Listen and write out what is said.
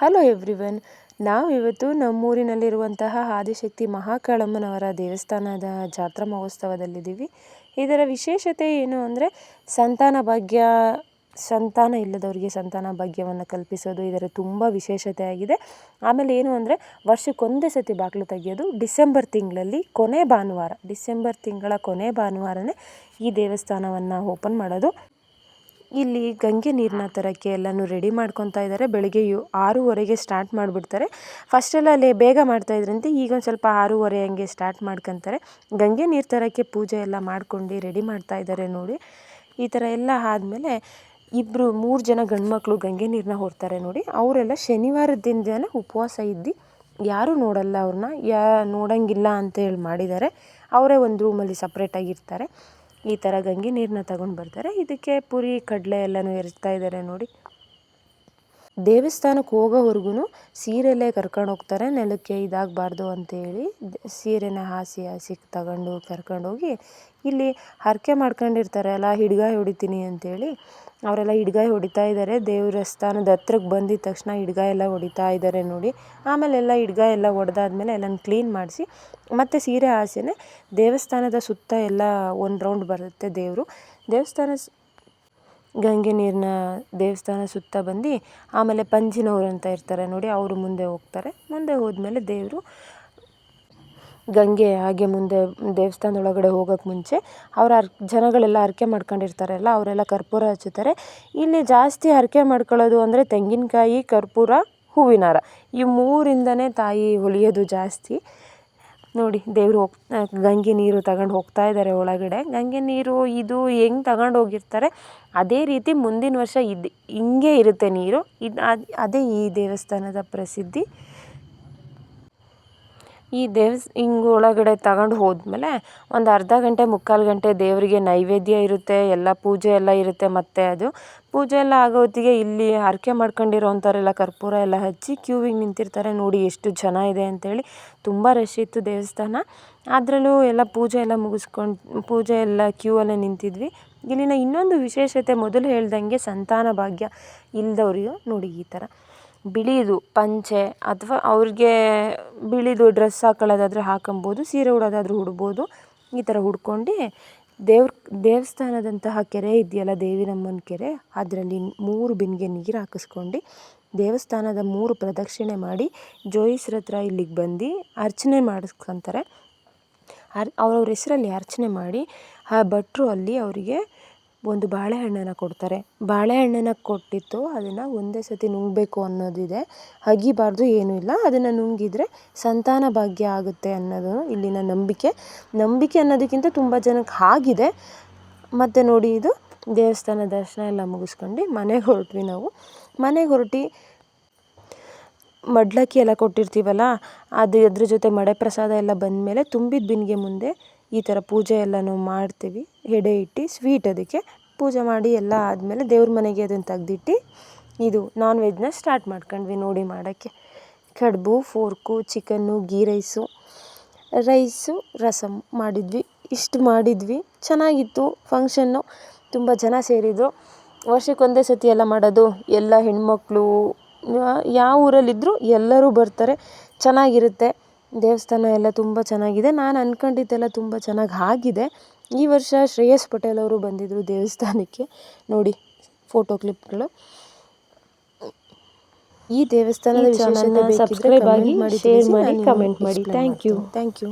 Hello everyone ನಾವು ಇವತ್ತು ನಮ್ಮೂರಿನಲ್ಲಿರುವಂತಹ ಆದಿಶಕ್ತಿ ಮಹಾಕಾಳಮ್ಮನವರ ದೇವಸ್ಥಾನದ ಜಾತ್ರಾ ಮಹೋತ್ಸವದಲ್ಲಿದ್ದೀವಿ. ಇದರ ವಿಶೇಷತೆ ಏನು ಅಂದರೆ ಸಂತಾನ ಭಾಗ್ಯ, ಸಂತಾನ ಇಲ್ಲದವರಿಗೆ ಸಂತಾನ ಭಾಗ್ಯವನ್ನು ಕಲ್ಪಿಸೋದು ಇದರ ತುಂಬ ವಿಶೇಷತೆ ಆಗಿದೆ. ಆಮೇಲೆ ಏನು ಅಂದರೆ ವರ್ಷಕ್ಕೊಂದೇ ಸತಿ ಬಾಗಿಲು ತೆಗೆಯೋದು ಡಿಸೆಂಬರ್ ತಿಂಗಳಲ್ಲಿ ಕೊನೆ ಭಾನುವಾರ. ಡಿಸೆಂಬರ್ ತಿಂಗಳ ಕೊನೆ ಭಾನುವಾರನೇ ಈ ದೇವಸ್ಥಾನವನ್ನು ಓಪನ್ ಮಾಡೋದು. ಇಲ್ಲಿ ಗಂಗೆ ನೀರನ್ನ ತರೋಕ್ಕೆ ಎಲ್ಲನೂ ರೆಡಿ ಮಾಡ್ಕೊತಾ ಇದ್ದಾರೆ ಬೆಳಗ್ಗೆ ಯು ಆರೂವರೆಗೆ ಸ್ಟಾರ್ಟ್ ಮಾಡಿಬಿಡ್ತಾರೆ. ಫಸ್ಟೆಲ್ಲ ಅಲ್ಲಿ ಬೇಗ ಮಾಡ್ತಾ ಮಾಡ್ತಾಯಿದ್ರಂತೆ ಈಗ ಒಂದು ಸ್ವಲ್ಪ ಆರೂವರೆ ಹಂಗೆ ಸ್ಟಾರ್ಟ್ ಮಾಡ್ಕೊತಾರೆ. ಗಂಗೆ ನೀರು ತರೋಕ್ಕೆ ಪೂಜೆ ಎಲ್ಲ ಮಾಡ್ಕೊಂಡು ರೆಡಿ ಮಾಡ್ತಾ ಇದ್ದಾರೆ ನೋಡಿ. ಈ ಥರ ಎಲ್ಲ ಆದಮೇಲೆ ಇಬ್ಬರು ಮೂರು ಜನ ಗಂಡುಮಕ್ಳು ಗಂಗೆ ನೀರನ್ನ ಹೊರ್ತಾರೆ ನೋಡಿ. ಅವರೆಲ್ಲ ಶನಿವಾರದ ದಿನ ಉಪವಾಸ ಇದ್ದು. ಯಾರೂ ನೋಡಲ್ಲ ಅವ್ರನ್ನ ಯಾ ನೋಡೋಂಗಿಲ್ಲ ಅಂತೇಳಿ ಮಾಡಿದ್ದಾರೆ. ಅವರೇ ಒಂದು ರೂಮಲ್ಲಿ ಸಪ್ರೇಟಾಗಿರ್ತಾರೆ ಈ ಥರ ಗಂಗೆ ನೀರನ್ನ ತಗೊಂಡು ಬರ್ತಾರೆ. ಇದಕ್ಕೆ ಪುರಿ ಕಡಲೆ ಎಲ್ಲನೂ ಎರಚ್ತಾ ಇದ್ದಾರೆ ನೋಡಿ. ದೇವಸ್ಥಾನಕ್ಕೆ ಹೋಗೋವರೆಗೂ ಸೀರೆಯಲ್ಲೇ ಕರ್ಕೊಂಡು ಹೋಗ್ತಾರೆ, ನೆಲಕ್ಕೆ ಇದಾಗಬಾರ್ದು ಅಂತೇಳಿ ಸೀರೆನ ಹಾಸಿ ಹಾಸಿ ತಗೊಂಡು ಕರ್ಕೊಂಡೋಗಿ ಇಲ್ಲಿ ಹರಕೆ ಮಾಡ್ಕೊಂಡಿರ್ತಾರೆ, ಅಲ್ಲ, ಹಿಡ್ಗಾಯಿ ಹೊಡಿತೀನಿ ಅಂತೇಳಿ. ಅವರೆಲ್ಲ ಹಿಡ್ಗಾಯಿ ಹೊಡಿತಾ ಇದ್ದಾರೆ, ದೇವಸ್ಥಾನದ ಹತ್ರಕ್ಕೆ ಬಂದಿದ ತಕ್ಷಣ ಹಿಡ್ಗಾಯಿ ಎಲ್ಲ ಹೊಡಿತಾ ಇದ್ದಾರೆ ನೋಡಿ. ಆಮೇಲೆ ಎಲ್ಲ ಹಿಡ್ಗಾಯಿ ಎಲ್ಲ ಹೊಡೆದಾದ್ಮೇಲೆ ಎಲ್ಲನ ಕ್ಲೀನ್ ಮಾಡಿಸಿ, ಮತ್ತು ಸೀರೆ ಹಾಸಿನೇ ದೇವಸ್ಥಾನದ ಸುತ್ತ ಎಲ್ಲ ಒಂದು ರೌಂಡ್ ಬರುತ್ತೆ ದೇವರು. ದೇವಸ್ಥಾನ ಗಂಗೆ ನೀರಿನ ದೇವಸ್ಥಾನ ಸುತ್ತ ಬಂದು ಆಮೇಲೆ ಪಂಜಿನವ್ರು ಅಂತ ಇರ್ತಾರೆ ನೋಡಿ, ಅವರು ಮುಂದೆ ಹೋಗ್ತಾರೆ. ಮುಂದೆ ಹೋದ್ಮೇಲೆ ದೇವರು ಗಂಗೆ ಹಾಗೆ ಮುಂದೆ ದೇವಸ್ಥಾನದೊಳಗಡೆ ಹೋಗೋಕ್ಕೆ ಮುಂಚೆ ಅವ್ರ ಅರ್, ಜನಗಳೆಲ್ಲ ಹರಕೆ ಮಾಡ್ಕೊಂಡಿರ್ತಾರಲ್ಲ ಅವರೆಲ್ಲ ಕರ್ಪೂರ ಹಚ್ಚುತ್ತಾರೆ. ಇಲ್ಲಿ ಜಾಸ್ತಿ ಹರಕೆ ಮಾಡ್ಕೊಳ್ಳೋದು ಅಂದರೆ ತೆಂಗಿನಕಾಯಿ, ಕರ್ಪೂರ ಹೂವಿನಾರ ಈ ಮೂರಿಂದನೇ ತಾಯಿ ಹೊಲಿಯೋದು ಜಾಸ್ತಿ. ನೋಡಿ, ದೇವ್ರು ಹೋಗ್ ಗಂಗೆ ನೀರು ತಗೊಂಡು ಹೋಗ್ತಾ ಇದ್ದಾರೆ ಒಳಗಡೆ. ಗಂಗೆ ನೀರು ಇದು ಹೆಂಗೆ ತಗೊಂಡು ಹೋಗಿರ್ತಾರೆ? ಅದೇ ರೀತಿ ಮುಂದಿನ ವರ್ಷ ಇದು ಹಿಂಗೆ ಇರುತ್ತೆ ನೀರು. ಇದು ಅದು ಅದೇ ಈ ದೇವಸ್ಥಾನದ ಪ್ರಸಿದ್ಧಿ. ಈ ದೇವಸ್ ಹಿಂಗೆ ಒಳಗಡೆ ತಗೊಂಡು ಹೋದ್ಮೇಲೆ ಒಂದು ಅರ್ಧ ಗಂಟೆ, ಮುಕ್ಕಾಲು ಗಂಟೆ ದೇವರಿಗೆ ನೈವೇದ್ಯ ಇರುತ್ತೆ, ಎಲ್ಲ ಪೂಜೆ ಎಲ್ಲ ಇರುತ್ತೆ ಮತ್ತೆ ಅದು. ಪೂಜೆ ಎಲ್ಲ ಆಗೋ ಹೊತ್ತಿಗೆ ಇಲ್ಲಿ ಹರಕೆ ಮಾಡ್ಕೊಂಡಿರೋಂಥವ್ರೆಲ್ಲ ಕರ್ಪೂರ ಎಲ್ಲ ಹಚ್ಚಿ ಕ್ಯೂವಿಗೆ ನಿಂತಿರ್ತಾರೆ. ನೋಡಿ ಎಷ್ಟು ಜನ ಇದೆ ಅಂತೇಳಿ ತುಂಬ ರಶ್ ಇತ್ತು ದೇವಸ್ಥಾನ. ಅದರಲ್ಲೂ ಎಲ್ಲ ಪೂಜೆ ಎಲ್ಲ ಮುಗಿಸ್ಕೊಂಡು, ಪೂಜೆ ಎಲ್ಲ ಕ್ಯೂ ಅಲ್ಲೇ ನಿಂತಿದ್ವಿ. ಇಲ್ಲಿನ ಇನ್ನೊಂದು ವಿಶೇಷತೆ ಮೊದಲು ಹೇಳ್ದಂಗೆ ಸಂತಾನ ಭಾಗ್ಯ ಇಲ್ಲದವ್ರಿಗೂ ನೋಡಿ ಈ ಥರ. ಬಿಳಿದು ಪಂಚೆ ಅಥವಾ ಅವ್ರಿಗೆ ಬಿಳಿದು ಡ್ರೆಸ್ ಹಾಕೊಳ್ಳೋದಾದ್ರೆ ಹಾಕೊಬೋದು, ಸೀರೆ ಉಡೋದಾದ್ರೂ ಉಡ್ಬೋದು. ಈ ಥರ ಉಡ್ಕೊಂಡು ದೇವ್ರ, ದೇವಸ್ಥಾನದಂತಹ ಕೆರೆ ಇದೆಯಲ್ಲ, ದೇವಿರಮ್ಮನ ಕೆರೆ, ಅದರಲ್ಲಿ ಮೂರು ಬಿಂದಿಗೆ ನೀರು ಹಾಕಿಸ್ಕೊಂಡು ದೇವಸ್ಥಾನದ ಮೂರು ಪ್ರದಕ್ಷಿಣೆ ಮಾಡಿ ಜೋಯಿಸ್ರ ಹತ್ರ ಇಲ್ಲಿಗೆ ಬಂದು ಅರ್ಚನೆ ಮಾಡಿಸ್ಕೊಂತಾರೆ. ಅರ್, ಅವ್ರವ್ರ ಹೆಸರಲ್ಲಿ ಅರ್ಚನೆ ಮಾಡಿ ಆ ಭಟ್ರು ಅಲ್ಲಿ ಅವರಿಗೆ ಒಂದು ಬಾಳೆಹಣ್ಣನ್ನು ಕೊಡ್ತಾರೆ. ಬಾಳೆಹಣ್ಣನ್ನು ಕೊಟ್ಟಿತ್ತು, ಅದನ್ನು ಒಂದೇ ಸತಿ ನುಂಗಬೇಕು ಅನ್ನೋದಿದೆ. ಅಗಿಬಾರ್ದು, ಏನೂ ಇಲ್ಲ. ಅದನ್ನು ನುಂಗಿದರೆ ಸಂತಾನ ಭಾಗ್ಯ ಆಗುತ್ತೆ ಅನ್ನೋದು ಇಲ್ಲಿನ ನಂಬಿಕೆ. ನಂಬಿಕೆ ಅನ್ನೋದಕ್ಕಿಂತ ತುಂಬ ಜನಕ್ಕೆ ಆಗಿದೆ. ಮತ್ತು ನೋಡಿ, ಇದು ದೇವಸ್ಥಾನ ದರ್ಶನ ಎಲ್ಲ ಮುಗಿಸ್ಕೊಂಡು ಮನೆಗೆ ಹೊರಟ್ವಿ ನಾವು. ಮನೆಗೆ ಹೊರಟಿ ಮಡ್ಲಕ್ಕಿ ಎಲ್ಲ ಕೊಟ್ಟಿರ್ತೀವಲ್ಲ, ಅದು ಅದ್ರ ಜೊತೆ ಮಡೆ ಪ್ರಸಾದ ಎಲ್ಲ ಬಂದಮೇಲೆ ತುಂಬಿದ ಬಿಂದಿಗೆ ಮುಂದೆ ಈ ಥರ ಪೂಜೆ ಎಲ್ಲನೂ ಮಾಡ್ತೀವಿ. ಎಡೆ ಇಟ್ಟು ಸ್ವೀಟ್ ಅದಕ್ಕೆ ಪೂಜೆ ಮಾಡಿ ಎಲ್ಲ ಆದಮೇಲೆ ದೇವ್ರ ಮನೆಗೆ ಅದನ್ನು ತೆಗ್ದಿಟ್ಟು ಇದು ನಾನ್ ವೆಜ್ನ ಸ್ಟಾರ್ಟ್ ಮಾಡ್ಕೊಂಡ್ವಿ ನೋಡಿ ಮಾಡೋಕ್ಕೆ. ಕಡುಬು pork chicken ghee rice rice rasam ಮಾಡಿದ್ವಿ. ಇಷ್ಟು ಮಾಡಿದ್ವಿ. ಚೆನ್ನಾಗಿತ್ತು ಫಂಕ್ಷನ್ನು ತುಂಬ ಜನ ಸೇರಿದರು. ವರ್ಷಕ್ಕೊಂದೇ ಸತಿ ಎಲ್ಲ ಮಾಡೋದು. ಎಲ್ಲ ಹೆಣ್ಮಕ್ಳು, ಯಾವ ಊರಲ್ಲಿದ್ದರೂ ಎಲ್ಲರೂ ಬರ್ತಾರೆ. ಚೆನ್ನಾಗಿರುತ್ತೆ. ದೇವಸ್ಥಾನ ಎಲ್ಲ ತುಂಬ ಚೆನ್ನಾಗಿದೆ. ನಾನು ಅಂದ್ಕೊಂಡಿದ್ದೆಲ್ಲ ತುಂಬ ಚೆನ್ನಾಗಿ ಆಗಿದೆ. ಈ ವರ್ಷ ಶ್ರೇಯಸ್ ಪಟೇಲ್ ಅವರು ಬಂದಿದ್ದರು ದೇವಸ್ಥಾನಕ್ಕೆ. ನೋಡಿ ಫೋಟೋ ಕ್ಲಿಪ್ಗಳು. ಈ ದೇವಸ್ಥಾನದ ವಿಷಯ ಸಬ್ಸ್ಕ್ರೈಬ್ ಆಗಿ ಶೇರ್ ಮಾಡಿ ಕಮೆಂಟ್ ಮಾಡಿ. Thank you. Thank you.